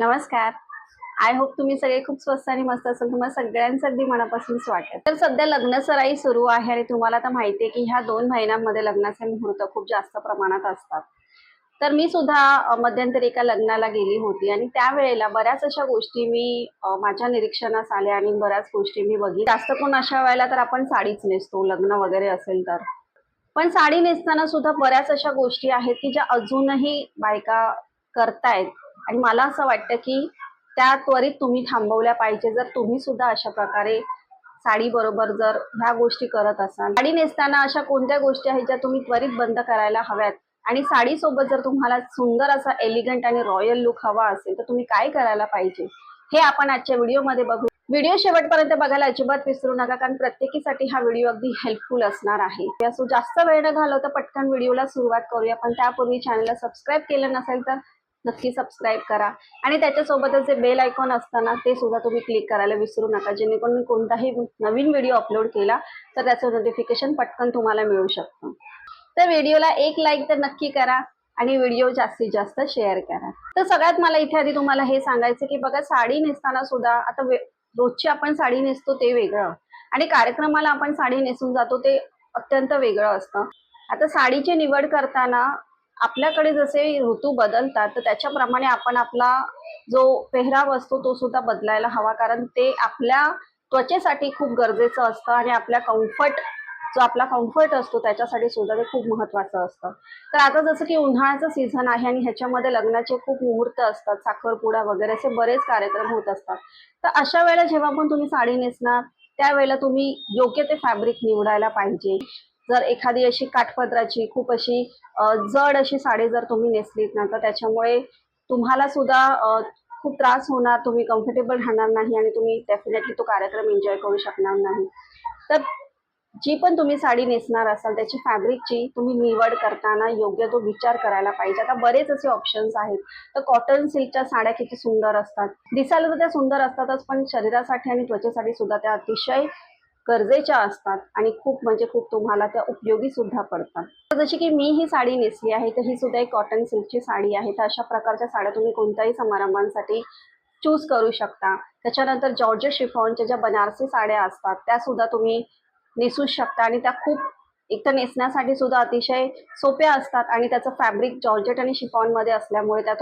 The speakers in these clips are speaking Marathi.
नमस्कार. आय होप तुम्ही सगळे खूप स्वस्त आणि मस्त असाल. तुम्हाला सगळ्यांचं अगदी मनापासून स्वागत तर सध्या लग्न सराई सुरू आहे आणि तुम्हाला आता माहिती आहे की ह्या दोन महिन्यांमध्ये लग्नाचे मुहूर्त खूप जास्त प्रमाणात असतात. तर मी सुद्धा मध्यंतरी एका लग्नाला गेली होती आणि त्यावेळेला बऱ्याच अशा गोष्टी मी माझ्या निरीक्षणास आल्या आणि बऱ्याच गोष्टी मी बघितल्या. जास्त कोण अशा वेळेला तर आपण साडीच नेसतो लग्न वगैरे असेल तर. पण साडी नेसताना सुद्धा बऱ्याच अशा गोष्टी आहेत की ज्या अजूनही बायका करतायत. आणि मला असं वाटतं की त्या त्वरित तुम्ही थांबवल्या पाहिजे जर तुम्ही सुद्धा अशा प्रकारे साडी बरोबर जर ह्या गोष्टी करत असाल. साडी नेसताना अशा कोणत्या गोष्टी आहेत ज्या तुम्ही त्वरित बंद करायला हव्यात? आणि साडी सोबत जर तुम्हाला सुंदर असा एलिगंट आणि रॉयल लुक हवा असेल तर तुम्ही काय करायला पाहिजे? हे आपण आजच्या व्हिडिओमध्ये बघू. व्हिडिओ शेवटपर्यंत बघायला अजिबात विसरू नका कारण प्रत्येकीसाठी हा व्हिडिओ अगदी हेल्पफुल असणार आहे. असो जास्त वेळ न घालवता पटकन व्हिडिओला सुरुवात करूया पण त्यापूर्वी चॅनलला सबस्क्राईब केलं नसेल तर नक्की सबस्क्राईब करा. आणि त्याच्यासोबतच जे बेल आयकॉन असताना ते सुद्धा तुम्ही क्लिक करायला विसरू नका. जेणेकरून मी कोणताही नवीन व्हिडिओ अपलोड केला तर त्याचं नोटिफिकेशन पटकन तुम्हाला मिळू शकतं. तर व्हिडिओला एक लाईक तर नक्की करा आणि व्हिडिओ जास्तीत जास्त शेअर करा. तर सगळ्यात मला इथे आधी तुम्हाला हे सांगायचं की बघा साडी नेसताना सुद्धा आता रोजची आपण साडी नेसतो ते वेगळं. आणि कार्यक्रमाला आपण साडी नेसून जातो ते अत्यंत वेगळं असतं. आता साडीची निवड करताना आपल्याकडे जसे ऋतू बदलतात तर त्याच्याप्रमाणे आपण आपला जो पेहराव असतो तो सुद्धा बदलायला हवा. कारण ते आपल्या त्वचेसाठी खूप गरजेचं असतं आणि आपल्या कम्फर्ट जो आपला कम्फर्ट असतो त्याच्यासाठी सुद्धा ते खूप महत्वाचं असतं. तर आता जसं की उन्हाळ्याचं सीझन आहे आणि ह्याच्यामध्ये लग्नाचे खूप मुहूर्त असतात साखरपुडा वगैरे असे बरेच कार्यक्रम होत असतात. तर अशा वेळेला जेव्हा पण तुम्ही साडी नेसणार त्यावेळेला तुम्ही योग्य ते फॅब्रिक निवडायला पाहिजे. जर एखादी अशी काठपदराची खूप अशी जड अशी साडी जर तुम्ही नेसलीत ना तर त्याच्यामुळे तुम्हाला सुद्धा खूप त्रास होणार तुम्ही कम्फर्टेबल राहणार नाही आणि तुम्ही डेफिनेटली तो कार्यक्रम एन्जॉय करू शकणार नाही. तर जी पण तुम्ही साडी नेसणार असाल त्याची फॅब्रिकची तुम्ही निवड करताना योग्य तो विचार करायला पाहिजे. आता बरेच असे ऑप्शन्स आहेत. तर कॉटन सिल्कच्या साड्या किती सुंदर असतात. दिसायला तर त्या सुंदर असतातच पण शरीरासाठी आणि त्वचेसाठी सुद्धा त्या अतिशय गरजेच्या असतात आणि खूप म्हणजे खूप तुम्हाला त्या उपयोगी सुद्धा पडतात. तर जशी की मी ही साडी नेसली आहे तर ही सुद्धा एक कॉटन सिल्कची साडी आहे. तर अशा प्रकारच्या साड्या तुम्ही कोणत्याही समारंभांसाठी चूज करू शकता. त्याच्यानंतर जॉर्ज शिफॉनच्या ज्या बनारसी साड्या असतात त्या सुद्धा तुम्ही नेसू शकता आणि त्या खूप एक तर नेसण्यासाठी सुद्धा अतिशय सोप्या असतात आणि त्याचं फॅब्रिक जॉर्जेट आणि शिफॉनमध्ये असल्यामुळे त्या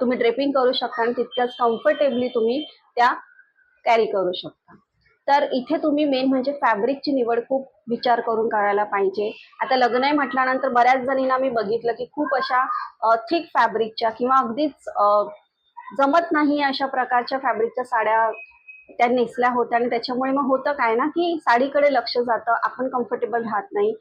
तुम्ही ड्रेपिंग करू शकता आणि तितक्याच कम्फर्टेबली तुम्ही त्या कॅरी करू शकता. तर इथे तुम्ही मेन म्हणजे फॅब्रिकची निवड खूप विचार करून करायला पाहिजे. आता लग्न आहे म्हटल्यानंतर बऱ्याच जणींना मी बघितलं की खूप अशा थिक फॅब्रिकच्या किंवा अगदीच जमत नाही अशा प्रकारच्या फॅब्रिकच्या साड्या त्या नेसल्या होत्या आणि त्याच्यामुळे मग होतं काय ना की साडीकडे लक्ष जातं आपण कम्फर्टेबल राहत नाही.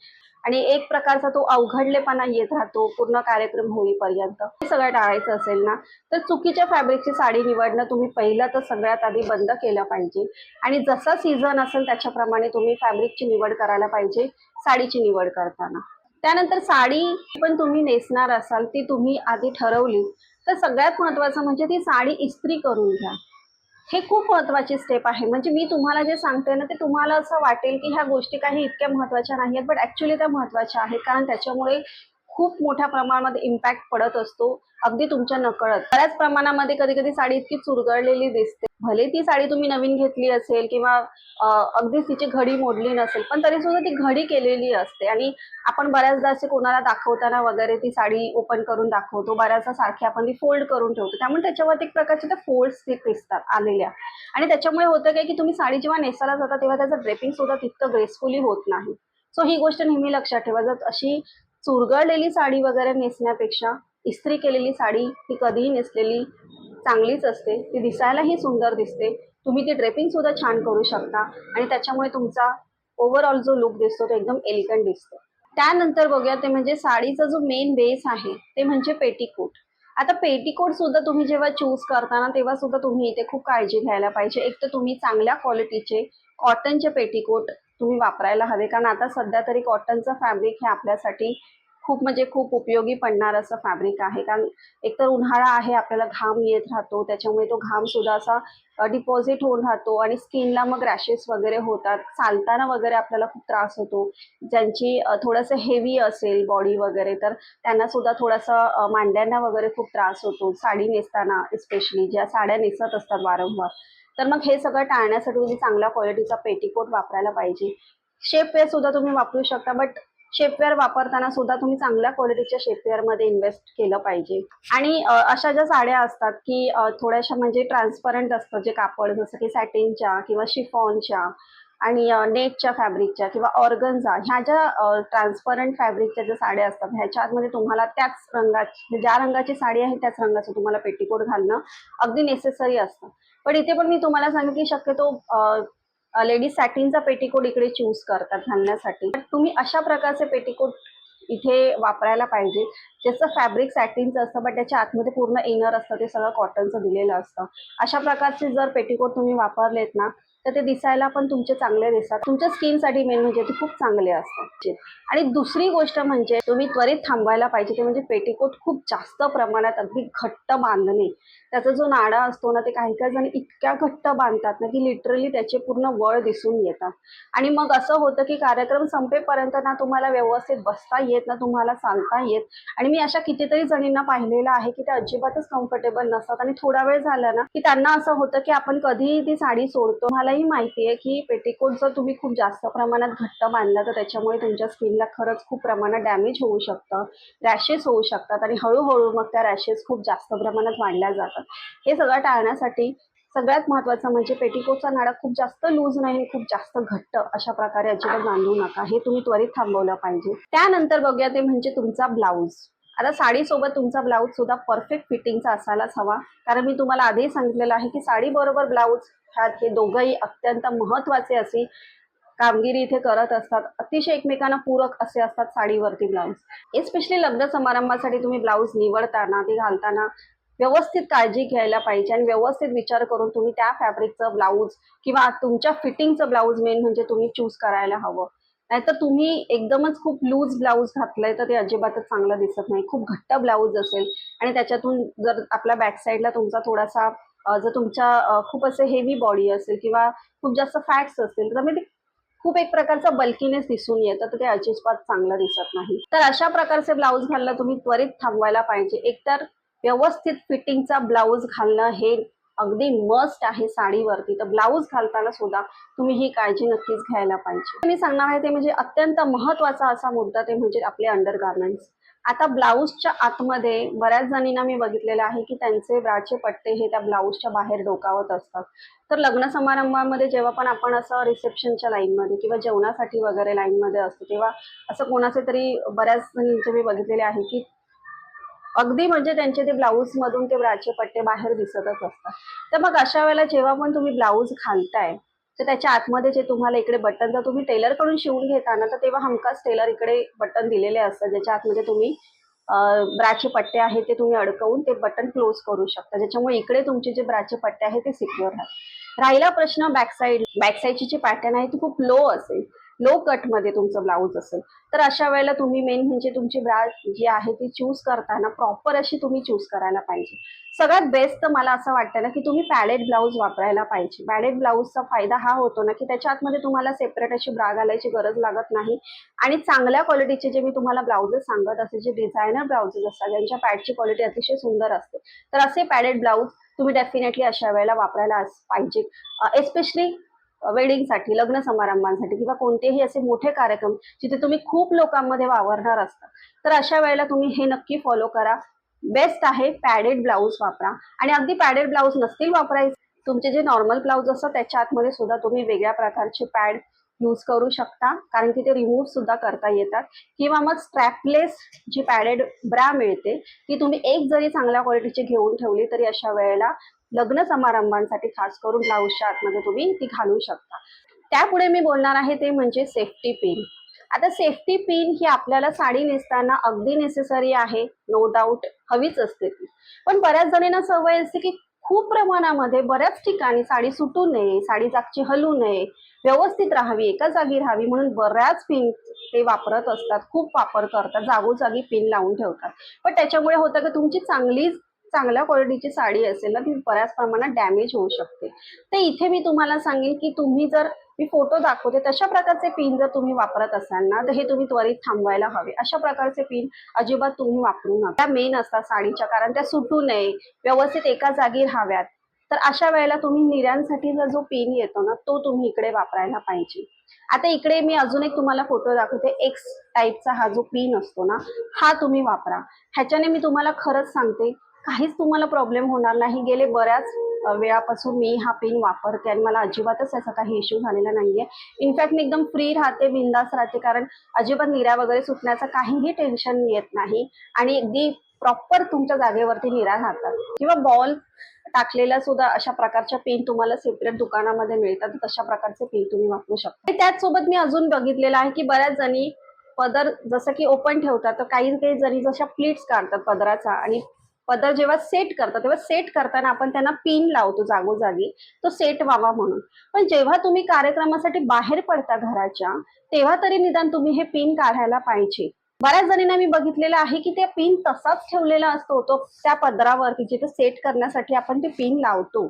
आणि एक प्रकारचा तो अवघडलेपणा येत राहतो पूर्ण कार्यक्रम होईपर्यंत. हे सगळं टाळायचं असेल ना तर चुकीच्या फॅब्रिकची साडी निवडणं तुम्ही पहिलं तर सगळ्यात आधी बंद केलं पाहिजे. आणि जसा सीझन असेल त्याच्याप्रमाणे तुम्ही फॅब्रिकची निवड करायला पाहिजे साडीची निवड करताना. त्यानंतर साडी पण तुम्ही नेसणार असाल ती तुम्ही आधी ठरवली. तर सगळ्यात महत्त्वाचं म्हणजे ती साडी इस्त्री करून घ्या. हे खूप महत्वाची स्टेप आहे. म्हणजे मी तुम्हाला जे सांगते ना ते तुम्हाला असं वाटेल की ह्या गोष्टी काही इतक्या महत्त्वाच्या नाही आहेत बट ॲक्च्युली त्या महत्त्वाच्या आहेत. कारण त्याच्यामुळे खूप मोठ्या प्रमाणामध्ये इम्पॅक्ट पडत असतो. अगदी तुमच्या नकळत. बऱ्याच प्रमाणामध्ये कधी कधी साडी इतकी चुरगळलेली दिसते. भले ती साडी तुम्ही नवीन घेतली असेल किंवा अगदी तिची घडी मोडली नसेल पण तरी सुद्धा ती घडी केलेली असते. आणि आपण बऱ्याचदा असे कोणाला दाखवताना वगैरे ती साडी ओपन करून दाखवतो. बऱ्याचदा सारखी आपण ती फोल्ड करून ठेवतो. त्यामुळे त्याच्यावरती एक प्रकारचे त्या फोल्ड्स दिसतात आलेल्या. आणि त्याच्यामुळे होतं काय की तुम्ही साडी जेव्हा नेसायला जाता तेव्हा त्याचं ड्रेपिंग सुद्धा तितकं ग्रेसफुली होत नाही. सो ही गोष्ट नेहमी लक्षात ठेवा. जर अशी चुरगळलेली साडी वगैरे नेसण्यापेक्षा इस्त्री केलेली साडी ही कधीही नेसलेली चांगलीच असते. ती दिसायलाही सुंदर दिसते. तुम्ही ती ड्रेपिंग सुद्धा छान करू शकता आणि त्याच्यामुळे तुमचा ओव्हरऑल जो लुक दिसतो तो एकदम एलिगंट दिसतो. त्यानंतर बघूया ते म्हणजे साडीचा जो मेन बेस आहे ते म्हणजे पेटीकोट आता पेटीकोट सुद्धा तुम्ही जेव्हा चूज करताना तेव्हा सुद्धा तुम्ही इथे खूप काळजी घ्यायला पाहिजे. एक तर तुम्ही चांगल्या क्वालिटीचे कॉटनचे पेटीकोट तुम्ही वापरायला हवे. कारण आता सध्या तरी कॉटनचं फॅब्रिक हे आपल्यासाठी खूप म्हणजे खूप उपयोगी पडणार असं फॅब्रिक आहे. कारण एकतर उन्हाळा आहे आपल्याला घाम येत राहतो त्याच्यामुळे तो घाम सुद्धा असा डिपॉझिट होऊन राहतो आणि स्किनला मग रॅशेस वगैरे होतात. चालताना वगैरे आपल्याला खूप त्रास होतो. ज्यांची थोडंसं हेवी असेल बॉडी वगैरे तर त्यांना सुद्धा थोडासा मांड्यांना वगैरे खूप त्रास होतो. साडी नेसताना स्पेशली ज्या साड्या नेसत असतात वारंवार. तर मग हे सगळं टाळण्यासाठी तुम्ही चांगल्या क्वालिटीचा पेटीकोट वापरायला पाहिजे. शेप वेअर सुद्धा तुम्ही वापरू शकता बट शेपवेअर वापरताना सुद्धा तुम्ही चांगल्या क्वालिटीच्या शेपवेअरमध्ये इन्व्हेस्ट केलं पाहिजे. आणि अशा ज्या साड्या असतात की थोड्याशा म्हणजे ट्रान्सपरंट असतं जे कापड जसं की सॅटिनच्या किंवा शिफॉनच्या आणि नेटच्या फॅब्रिकच्या किंवा ऑर्गनचा ह्या ज्या ट्रान्सपरंट फॅब्रिकच्या ज्या साड्या असतात ह्याच्या आतमध्ये तुम्हाला त्याच रंगाची ज्या रंगाची साडी आहे त्याच रंगाचं तुम्हाला पेटीकोट घालणं अगदी नेसेसरी असतं. पण इथे पण मी तुम्हाला सांगेन की शक्यतो लेडीज सॅटिनचा पेटीकोट इकडे चूज करतात घालण्यासाठी. पण तुम्ही अशा प्रकारचे पेटीकोट इथे वापरायला पाहिजे. ज्याचं फॅब्रिक सॅटिनचं असतं बट त्याच्या आतमध्ये पूर्ण इनर असतं ते सगळं कॉटनचं दिलेलं असतं. अशा प्रकारचे जर पेटीकोट तुम्ही वापरलेत ना तर ते दिसायला पण तुमचे चांगले दिसतात. तुमच्या स्किनसाठी मेन म्हणजे ते खूप चांगले असतात. आणि दुसरी गोष्ट म्हणजे तुम्ही त्वरित थांबवायला पाहिजे. ते म्हणजे पेटीकोट खूप जास्त प्रमाणात अगदी घट्ट बांधणे. त्याचा जो नाडा असतो ना ते काही काही जण इतक्या घट्ट बांधतात ना की लिटरली त्याचे पूर्ण वळ दिसून येतात. आणि मग असं होतं की कार्यक्रम संपेपर्यंत ना तुम्हाला व्यवस्थित बसता येत ना तुम्हाला चालता येत. आणि मी अशा कितीतरी जणींना पाहिलेलं आहे की ते अजिबातच कम्फर्टेबल नसतात. आणि थोडा वेळ झाला ना की त्यांना असं होतं की आपण कधी ती साडी सोडतो. मला मलाही माहिती आहे की पेटीकोट जर तुम्ही खूप जास्त प्रमाणात घट्ट बांधला तर त्याच्यामुळे तुमच्या स्किनला खरंच खूप प्रमाणात डॅमेज होऊ शकतं रॅशेस होऊ शकतात आणि हळूहळू मग त्या रॅशेस खूप जास्त प्रमाणात वाढल्या जातात. हे सगळं टाळण्यासाठी सगळ्यात महत्त्वाचं म्हणजे पेटीकोटचा नाडा खूप जास्त लूज नाही खूप जास्त घट्ट अशा प्रकारे अजिबात बांधू नका. हे तुम्ही त्वरित थांबवलं पाहिजे. त्यानंतर बघूया ते म्हणजे तुमचा ब्लाऊज. आता साडीसोबत तुमचा ब्लाऊज सुद्धा परफेक्ट फिटिंगचा असायलाच हवा. कारण मी तुम्हाला आधी सांगितलेलं आहे की साडी बरोबर ब्लाऊज ह्यात हे दोघंही अत्यंत महत्त्वाचे असे कामगिरी इथे करत असतात. अतिशय एकमेकांना पूरक असे असतात साडीवरती ब्लाऊज. एस्पेशली लग्न समारंभासाठी तुम्ही ब्लाऊज निवडताना ते घालताना व्यवस्थित काळजी घ्यायला पाहिजे आणि व्यवस्थित विचार करून तुम्ही त्या फॅब्रिकचं ब्लाऊज किंवा तुमच्या फिटिंगचं ब्लाऊज मेन म्हणजे तुम्ही चूज करायला हवं. नाहीतर तुम्ही एकदमच खूप लूज ब्लाऊज घातलाय तर ते अजिबातच चांगलं दिसत नाही. खूप घट्ट ब्लाऊज असेल आणि त्याच्यातून जर आपल्या बॅक साईडला तुमचा थोडासा जर तुमच्या खूप असे हेवी बॉडी असेल किंवा खूप जास्त फॅट्स असतील तर मग ते खूप एक प्रकारचा बल्कीनेस दिसून येतं तर ते अजिबात चांगलं दिसत नाही. तर अशा प्रकारचे ब्लाऊज घालणं तुम्ही त्वरित थांबवायला पाहिजे. एकतर व्यवस्थित फिटिंगचा ब्लाऊज घालणं हे अगदी मस्ट आहे साडीवरती. तर ब्लाऊज घालताना सुद्धा तुम्ही ही काळजी नक्कीच घ्यायला पाहिजे. मी सांगणार आहे ते म्हणजे अत्यंत महत्त्वाचा असा मुद्दा ते म्हणजे आपले अंडर गार्मेंट्स आता ब्लाऊजच्या आतमध्ये बऱ्याच जणींना मी बघितलेलं आहे की त्यांचे ब्राचे पट्टे हे त्या ब्लाऊजच्या बाहेर डोकावत असतात. तर लग्न समारंभामध्ये जेव्हा पण आपण असं रिसेप्शनच्या लाईनमध्ये किंवा जेवणासाठी वगैरे लाईनमध्ये असतो तेव्हा असं कोणाचे तरी बऱ्याच जणींचे मी बघितलेले आहे की अगदी म्हणजे त्यांचे ते ब्लाऊज मधून ते ब्राचे पट्टे बाहेर दिसतच असतात. तर मग अशा वेळेला जेव्हा पण तुम्ही ब्लाऊज घालताय तर त्याच्या आतमध्ये जे तुम्हाला इकडे बटन जर तुम्ही टेलरकडून शिवून घेता ना तर तेव्हा हमखास टेलर इकडे बटन दिलेले असतात ज्याच्या आतमध्ये तुम्ही ब्राचे पट्टे आहेत ते तुम्ही अडकवून ते बटन क्लोज करू शकता. ज्याच्यामुळे इकडे तुमचे जे ब्राचे पट्टे आहेत ते सिक्युअर राहतात. राहिला प्रश्न बॅक साईड बॅक साईडची जी पॅटर्न आहे ती खूप लो असेल. लो कटमध्ये तुमचं ब्लाऊज असेल. तर अशा वेळेला तुम्ही मेन म्हणजे तुमची ब्रा जी आहे ती चूज करताना प्रॉपर अशी तुम्ही चूज करायला पाहिजे. सगळ्यात बेस्ट तर मला असं वाटतं ना की तुम्ही पॅडेड ब्लाऊज वापरायला पाहिजे. पॅडेड ब्लाऊजचा फायदा हा होतो ना की त्याच्या आतमध्ये तुम्हाला सेपरेट अशी ब्रा घालायची गरज लागत नाही. आणि चांगल्या क्वालिटीचे जे मी तुम्हाला ब्लाऊजेस सांगत असे जे डिझायनर ब्लाऊजेस असतात ज्यांच्या पॅडची क्वालिटी अतिशय सुंदर असते. तर असे पॅडेड ब्लाऊज तुम्ही डेफिनेटली अशा वेळेला वापरायला अस- पाहिजे एस्पेशली वेडिंगसाठी लग्न समारंभांसाठी किंवा कोणतेही असे मोठे कार्यक्रम जिथे तुम्ही खूप लोकांमध्ये वावरणार असता. तर अशा वेळेला तुम्ही हे नक्की फॉलो करा. बेस्ट आहे पॅडेड ब्लाऊज वापरा. आणि अगदी पॅडेड ब्लाऊज नसतील वापरायचे. तुमचे जे नॉर्मल ब्लाऊज असतात त्याच्या आतमध्ये सुद्धा तुम्ही वेगळ्या प्रकारचे पॅड यूज करू शकता. कारण की ते रिमूव्ह सुद्धा करता येतात. किंवा मग स्ट्रॅपलेस जी पॅडेड ब्रा मिळते ती तुम्ही एक जरी चांगल्या क्वालिटीची घेऊन ठेवली तरी अशा वेळेला लग्न समारंभांसाठी खास करून ब्लाऊजच्या आतमध्ये तुम्ही ती घालू शकता. त्यापुढे मी बोलणार आहे ते म्हणजे सेफ्टी पिन आता सेफ्टी पिन ही आपल्याला साडी नेसताना अगदी नेसेसरी आहे नो डाऊट हवीच असते ती. पण बऱ्याच जणींना सवय असते की खूप प्रमाणामध्ये बऱ्याच ठिकाणी साडी सुटू नये साडी जागची हलू नये व्यवस्थित राहावी एका जागी राहावी म्हणून बऱ्याच पिन ते वापरत असतात खूप वापर करतात जागोजागी पिन लावून ठेवतात. पण त्याच्यामुळे होतं की तुमची चांगलीच चांगल्या क्वालिटीची साडी असेल ना ती बऱ्याच प्रमाणात डॅमेज होऊ शकते. तर इथे मी तुम्हाला सांगेन की तुम्ही जर मी फोटो दाखवते तशा प्रकारचे पिन जर तुम्ही वापरत असाल ना तर हे तुम्ही त्वरित थांबवायला हवे. अशा प्रकारचे पिन अजिबात तुम्ही वापरू नका. त्या मेन असतात साडीच्या कारण त्या सुटू नये. व्यवस्थित एका जागी राहाव्यात. तर अशा वेळेला तुम्ही निर्यांसाठीचा जो पिन येतो ना तो तुम्ही इकडे वापरायला पाहिजे. आता इकडे मी अजून एक तुम्हाला फोटो दाखवते. एक्स टाईपचा हा जो पिन असतो ना हा तुम्ही वापरा. ह्याच्याने मी तुम्हाला खरंच सांगते काहीच तुम्हाला प्रॉब्लेम होणार नाही. गेले बऱ्याच वेळापासून मी हा पिन वापरते आणि मला अजिबातच याचा काही इश्यू झालेला नाहीये. इनफॅक्ट मी एकदम फ्री राहते बिंदास राहते कारण अजिबात निऱ्या वगैरे सुटण्याचं काहीही टेन्शन येत नाही. आणि अगदी प्रॉपर तुमच्या जागेवरती निऱ्या राहतात. किंवा बॉल टाकलेला सुद्धा अशा प्रकारच्या पेन तुम्हाला सेपरेट दुकानामध्ये मिळतात तशा प्रकारचे पेन तुम्ही वापरू शकता. आणि त्याचसोबत मी अजून बघितलेलं आहे की बऱ्याच जणी पदर जसं की ओपन ठेवतात तर काही काही जणी जशा प्लीट्स काढतात पदराचा आणि पदर जेव्हा सेट करतात तेव्हा सेट करताना आपण त्यांना पिन लावतो जागोजागी. तो सेट व्हावा म्हणून. पण जेव्हा तुम्ही कार्यक्रमासाठी बाहेर पडता घराच्या तेव्हा तरी निदान तुम्ही हे पिन काढायला पाहिजे. बऱ्याच जणींना मी बघितलेलं आहे की ते पिन तसाच ठेवलेला असतो तो त्या पदरावरती जिथे सेट करण्यासाठी आपण ते पिन लावतो.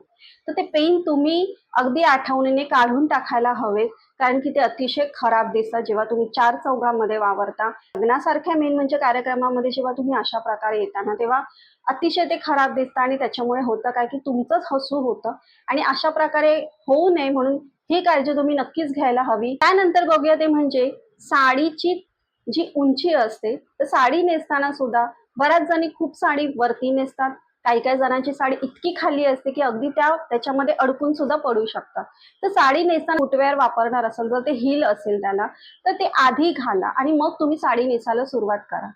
तर ते पेन तुम्ही अगदी आठवणीने काढून टाकायला हवेत कारण की ते अतिशय खराब दिसतात. जेव्हा तुम्ही चार चौघामध्ये वावरता लग्नासारख्या मेन म्हणजे कार्यक्रमामध्ये जेव्हा तुम्ही अशा प्रकारे येताना तेव्हा अतिशय ते खराब दिसतं आणि त्याच्यामुळे होतं काय की तुमचंच हसू होतं आणि अशा प्रकारे होऊ नये म्हणून ही काळजी तुम्ही नक्कीच घ्यायला हवी. त्यानंतर बघूया ते म्हणजे साडीची जी उंची असते तर साडी नेसताना सुद्धा बऱ्याच जणी खूप साडी वरती नेसतात. काही काही जणांची साडी इतकी खाली असते की अगदी त्या त्याच्यामध्ये अडकून सुद्धा पडू शकतात. तर साडी नेसताना फुटवेअर वापरणार असेल जर ते हिल असेल त्याला तर ते आधी घाला आणि मग तुम्ही साडी नेसायला सुरुवात करा.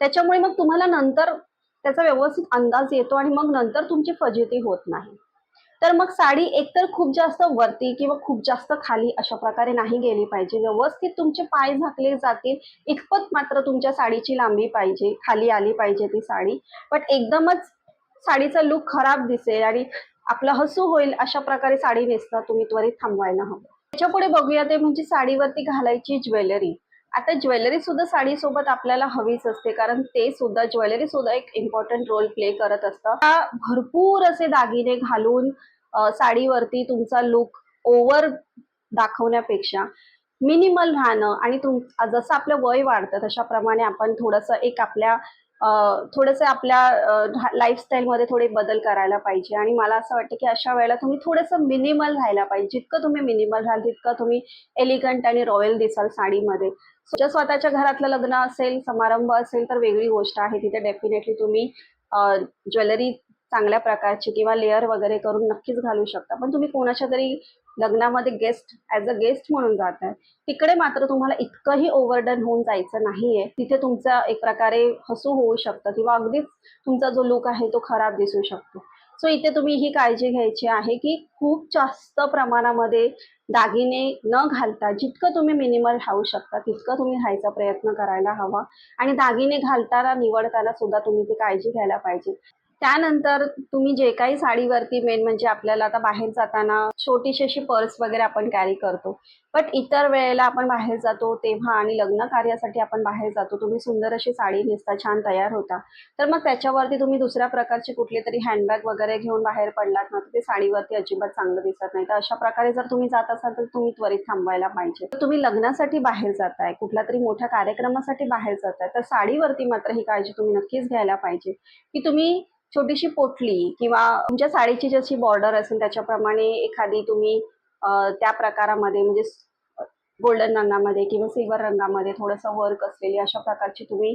त्याच्यामुळे मग तुम्हाला नंतर त्याचा व्यवस्थित अंदाज येतो आणि मग नंतर तुमची फजिती होत नाही. तर मग साडी एकतर खूप जास्त वरती किंवा खूप जास्त खाली अशा प्रकारे नाही गेली पाहिजे. व्यवस्थित तुमचे पाय झाकले जातील. इतपत मात्र तुमच्या साडीची लांबी पाहिजे. खाली आली पाहिजे ती साडी. पण एकदमच साडीचा लुक खराब दिसेल आणि आपलं हसू होईल अशा प्रकारे साडी नेसता तुम्ही त्वरित थांबवायला हवं. त्याच्या पुढे बघूया ते म्हणजे साडीवरती घालायची ज्वेलरी. आता ज्वेलरी सुद्धा साडीसोबत आपल्याला हवीच असते कारण ते सुद्धा ज्वेलरी सुद्धा एक इम्पॉर्टंट रोल प्ले करत असतं. भरपूर असे दागिने घालून साडीवरती तुमचा लुक ओव्हर दाखवण्यापेक्षा मिनिमल राहणं आणि तुम जसं आपलं वय वाढतं तशाप्रमाणे आपण थोडंसं एक आपल्या थोडंसं आपल्या लाईफस्टाईलमध्ये थोडे बदल करायला पाहिजे. आणि मला असं वाटतं की अशा वेळेला तुम्ही थोडंसं मिनिमल राहायला पाहिजे. जितकं तुम्ही मिनिमल राहाल तितकं तुम्ही एलिगंट आणि रॉयल दिसाल साडीमध्ये. स्वतःच्या घरातलं लग्न असेल समारंभ असेल तर वेगळी गोष्ट आहे. तिथे डेफिनेटली तुम्ही ज्वेलरी चांगल्या प्रकारची किंवा लेअर वगैरे करून नक्कीच घालू शकता. पण तुम्ही कोणाच्या तरी लग्नामध्ये गेस्ट ऍज अ गेस्ट म्हणून जात आहे तिकडे मात्र तुम्हाला इतकंही ओव्हरडन होऊन जायचं नाहीये. तिथे तुमचा एक प्रकारे हसू होऊ शकतं किंवा अगदीच तुमचा जो लुक आहे तो खराब दिसू शकतो. सो इथे तुम्ही ही काळजी घ्यायची आहे की खूप जास्त प्रमाणामध्ये दागिने न घालता जितकं तुम्ही मिनिमल राहू शकता तितकं तुम्ही राहायचा प्रयत्न करायला हवा. आणि दागिने घालताना निवडताना सुद्धा तुम्ही ती काळजी घ्यायला पाहिजे. त्यानंतर तुम्ही जे काही साडीवरती मेन म्हणजे आपल्याला आता बाहेर जाताना छोटीशी अशी पर्स वगैरे आपण कॅरी करतो. बट इतर वेळेला आपण बाहेर जातो तेव्हा आणि लग्न कार्यासाठी आपण बाहेर जातो. तुम्ही सुंदर अशी साडी नेसता छान तयार होता. तर मग त्याच्यावरती तुम्ही दुसऱ्या प्रकारची कुठली तरी हँडबॅग वगैरे घेऊन बाहेर पडलात ना तर ते साडीवरती अजिबात चांगलं दिसत नाही. तर अशा प्रकारे जर तुम्ही जात असाल तर तुम्ही त्वरित थांबवायला पाहिजे. तर तुम्ही लग्नासाठी बाहेर जाताय कुठल्या तरी मोठ्या कार्यक्रमासाठी बाहेर जाताय तर साडीवरती मात्र ही काळजी तुम्ही नक्कीच घ्यायला पाहिजे. की तुम्ही छोटीशी पोटली किंवा तुमच्या साडीची जशी बॉर्डर असेल त्याच्याप्रमाणे एखादी तुम्ही त्या प्रकारामध्ये म्हणजे गोल्डन रंगामध्ये किंवा सिल्वर रंगामध्ये थोडंसं वर्क असलेली अशा प्रकारची तुम्ही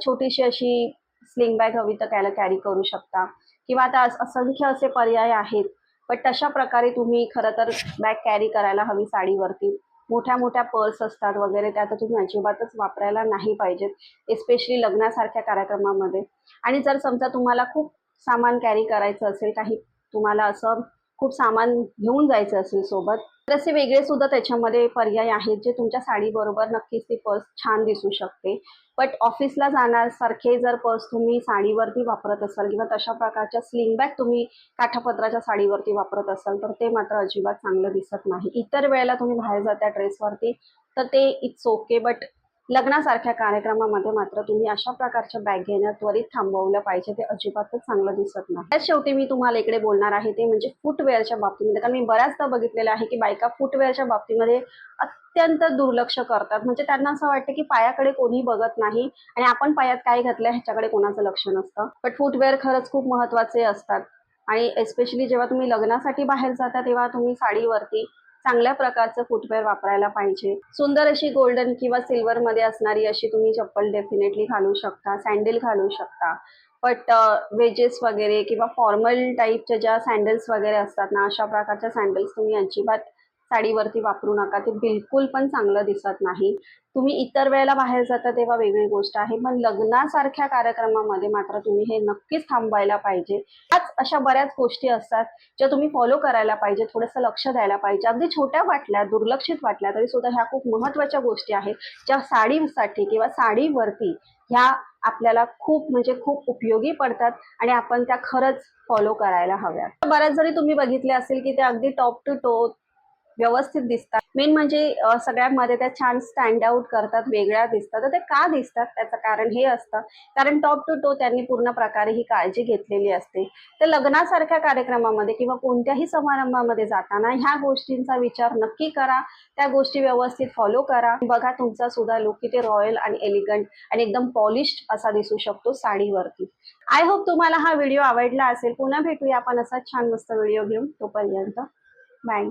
छोटीशी अशी स्लिंग बॅग हवी तर त्याला कॅरी करू शकता. किंवा आता अस- असंख्य असे पर्याय आहेत पण तशा प्रकारे तुम्ही खरं तर बॅग कॅरी करायला हवी साडीवरती. मोठ्या मोठ्या पर्स असतात वगैरे त्या तर तुम्ही अजिबातच वापरायला नाही पाहिजेत एस्पेशली लग्नासारख्या कार्यक्रमामध्ये. आणि जर समजा तुम्हाला खूप सामान कॅरी करायचं असेल काही तुम्हाला असं खूप सामान घेऊन जायचं असेल सोबत. तर असे वेगळे सुद्धा त्याच्यामध्ये पर्याय आहेत जे तुमच्या साडीबरोबर नक्कीच ती पर्स छान दिसू शकते. बट ऑफिसला जाणार सारखे जर पर्स तुम्ही साडीवरती वापरत असाल किंवा तशा प्रकारच्या स्लिंग बॅग तुम्ही काठापत्राच्या साडीवरती वापरत असाल तर ते मात्र अजिबात चांगलं दिसत नाही. इतर वेळेला तुम्ही बाहेर जात्या ड्रेसवरती तर ते इट्स ओके बट लग्नासारख्या कार्यक्रमामध्ये मात्र तुम्ही अशा प्रकारच्या बॅग घेण्यात त्वरित थांबवलं पाहिजे. ते अजिबातच चांगलं दिसत नाही. त्या शेवटी मी तुम्हाला इकडे बोलणार आहे ते म्हणजे फुटवेअरच्या बाबतीमध्ये. कारण मी बऱ्याचदा बघितलेलं आहे की बायका फुटवेअरच्या बाबतीमध्ये अत्यंत दुर्लक्ष करतात. म्हणजे त्यांना असं वाटतं की पायाकडे कोणी बघत नाही आणि आपण पायात काय घातलं ह्याच्याकडे कोणाचं लक्ष नसतं. बट फुटवेअर खरंच खूप महत्त्वाचे असतात. आणि एस्पेशली जेव्हा तुम्ही लग्नासाठी बाहेर जाता तेव्हा तुम्ही साडीवरती चांगल्या प्रकारचं फुटवेअर वापरायला पाहिजे. सुंदर अशी गोल्डन किंवा सिल्वर मध्ये असणारी अशी तुम्ही चप्पल डेफिनेटली घालू शकता सँडल घालू शकता. बट वेजेस वगैरे किंवा फॉर्मल टाईपच्या ज्या सँडल्स वगैरे असतात ना अशा प्रकारच्या सँडल्स तुम्ही अजिबात साडीवरती वापरू नका. ते बिलकुल पण चांगलं दिसत नाही. तुम्ही इतर वेळेला बाहेर जाता तेव्हा वेगळी गोष्ट आहे. पण लग्नासारख्या कार्यक्रमामध्ये मात्र तुम्ही हे नक्कीच थांबवायला पाहिजे. त्याच अशा बऱ्याच गोष्टी असतात ज्या तुम्ही फॉलो करायला पाहिजे थोडंसं लक्ष द्यायला पाहिजे. अगदी छोट्या वाटल्या दुर्लक्षित वाटल्या तरी सुद्धा ह्या खूप महत्त्वाच्या गोष्टी आहेत ज्या साडीसाठी किंवा साडीवरती ह्या आपल्याला खूप म्हणजे खूप उपयोगी पडतात आणि आपण त्या खरंच फॉलो करायला हव्यात. बऱ्याच जरी तुम्ही बघितले असेल की ते अगदी टॉप टू टो व्यवस्थित दिसतात. मेन म्हणजे सगळ्यांमध्ये त्या छान स्टँड आउट करतात वेगळ्या दिसतात. तर ते का दिसतात त्याचं कारण हे असतं. कारण टॉप टू टो त्यांनी पूर्ण प्रकारे ही काळजी घेतलेली असते. तर लग्नासारख्या कार्यक्रमामध्ये किंवा कोणत्याही समारंभामध्ये जाताना ह्या गोष्टींचा विचार नक्की करा. त्या गोष्टी व्यवस्थित फॉलो करा. बघा तुमचा सुद्धा लुक किती रॉयल आणि एलिगंट आणि एकदम पॉलिश असा दिसू शकतो साडीवरती. आय होप तुम्हाला हा व्हिडिओ आवडला असेल. पुन्हा भेटूया आपण असा छान मस्त व्हिडिओ घेऊन. तोपर्यंत बाय